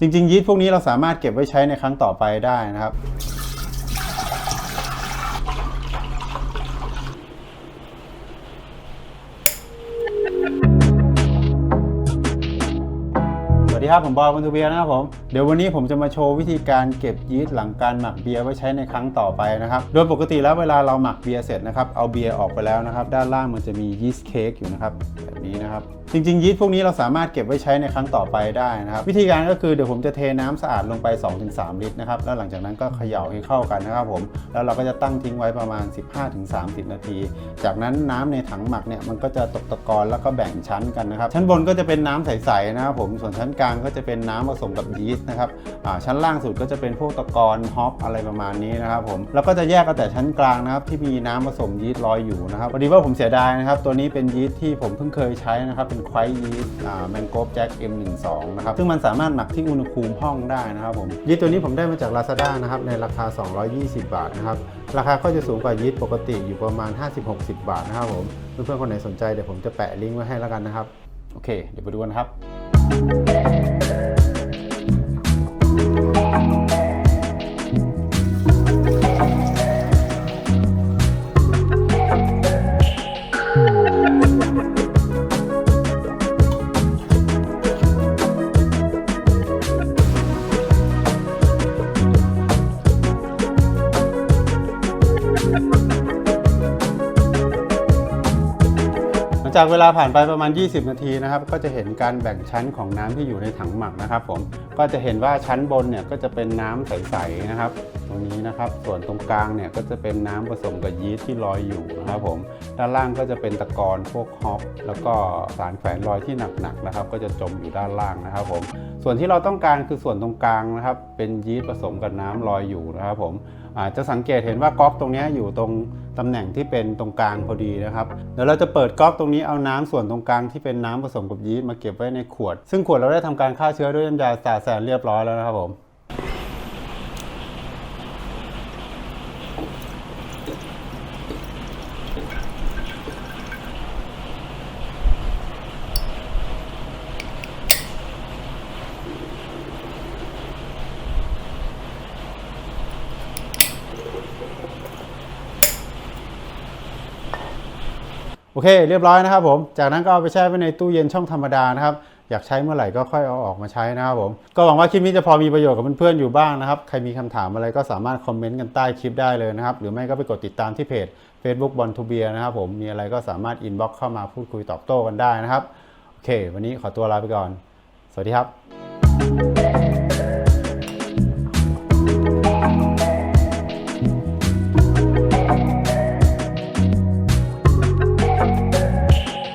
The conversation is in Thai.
จริงๆยีสต์พวกนี้เราสามารถเก็บไว้ใช้ในครั้งต่อไปได้นะครับ ดีครับ ผมบอยบันทูเบียนะครับผม เดี๋ยววันนี้ผมจะมาโชว์วิธีการเก็บยีสต์หลังการหมักเบียร์ไว้ใช้ในครั้งต่อไปนะครับ โดยปกติแล้วเวลาเราหมักเบียร์เสร็จนะครับ เอาเบียร์ออกไปแล้วนะครับ ด้านล่างมันจะมียีสต์เค้กอยู่นะครับแบบนี้นะครับ จริงๆยีสต์พวกนี้เราสามารถเก็บไว้ใช้ในครั้งต่อไปได้นะครับ วิธีการก็คือเดี๋ยวผมจะเทน้ำสะอาดลงไป 2-3 ลิตรนะครับ แล้วหลังจากนั้นก็เขย่าให้เข้ากันนะครับผม แล้วเราก็จะตั้งทิ้งไว้ประมาณ 15-30 นาที จากนั้นน้ำในถังหมักเนี่ยมันก็จะตกตะกอนแล้วก็แบ่งชั้นกันนะครับ ชั้นบนก็จะเป็นน้ำใสๆนะครับผม ส่วนชั้นกลางก็จะเป็นน้ำผสมกับยีสต์นะครับชั้นล่างสุดก็จะเป็นพวกตะกอนฮอปอะไรประมาณนี้นะครับผมแล้วก็จะแยกกันแต่ชั้นกลางนะครับที่มีน้ำผสมยีสต์ลอยอยู่นะครับพอดีว่าผมเสียดายนะครับตัวนี้เป็นยีสต์ที่ผมเพิ่งเคยใช้นะครับเป็นควายยีสต์แมงโกบแจ็ค M12 นะครับซึ่งมันสามารถหมักที่อุณหภูมิห้องได้นะครับผมยีสต์ตัวนี้ผมได้มาจาก Lazada นะครับในราคา 220 บาทนะครับราคาก็จะสูงกว่ายีสต์ปกติอยู่ประมาณ 50-60 บาทนะครับผมเพื่อนๆคนไหนสนใจเดี๋ยวผมจะแปะลิงก์ไว้ให้แล้วกันนะครับโอเค เดี๋ยวไปดูกันครับ Thank you. จากเวลาผ่านไปประมาณ 20 นาทีนะครับ ก็จะเห็นการแบ่งชั้นของน้ำที่อยู่ในถังหมักนะครับ ผมก็จะเห็นว่าชั้นบนเนี่ยก็จะเป็นน้ำใสๆนะครับ ตรงนี้นะครับ ส่วนตรงกลางเนี่ยก็จะเป็นน้ำผสมกับยีสต์ที่ลอยอยู่นะครับผมด้านล่างก็จะเป็นตะกอนพวกฮอปแล้วก็สารแฝงลอยที่หนักๆนะครับ ก็จะจมอยู่ด้านล่างนะครับ ผม ส่วนที่เราต้องการคือส่วนตรงกลางนะครับ เป็นยีสต์ผสมกับน้ำลอยอยู่นะครับ ผมอาจจะสังเกตเห็นว่าก๊อกตรงนี้อยู่ตรง ตำแหน่งที่เป็นตรงกลางพอดีนะครับ เดี๋ยวเราจะเปิดก๊อกตรงนี้เอาน้ำส่วนตรงกลางที่เป็นน้ำผสมกับยีสต์มาเก็บไว้ในขวด ซึ่งขวดเราได้ทำการฆ่าเชื้อด้วยน้ำยาสาแสนเรียบร้อยแล้วนะครับผม โอเค เรียบร้อยนะครับผม จากนั้นก็เอาไปแช่ไว้ในตู้เย็นช่องธรรมดานะครับ อยากใช้เมื่อไหร่ก็ค่อยเอาออกมาใช้นะครับผม ก็หวังว่าคลิปนี้จะพอมีประโยชน์กับเพื่อนๆอยู่บ้างนะครับ ใครมีคำถามอะไรก็สามารถคอมเมนต์กันใต้คลิปได้เลยนะครับ หรือไม่ก็ไปกดติดตามที่เพจ Facebook บอลทูเบียนะครับผม มีอะไรก็สามารถอินบ็อกซ์เข้ามาพูดคุยตอบโต้กันได้นะครับ โอเค วันนี้ขอตัวลาไปก่อน สวัสดีครับ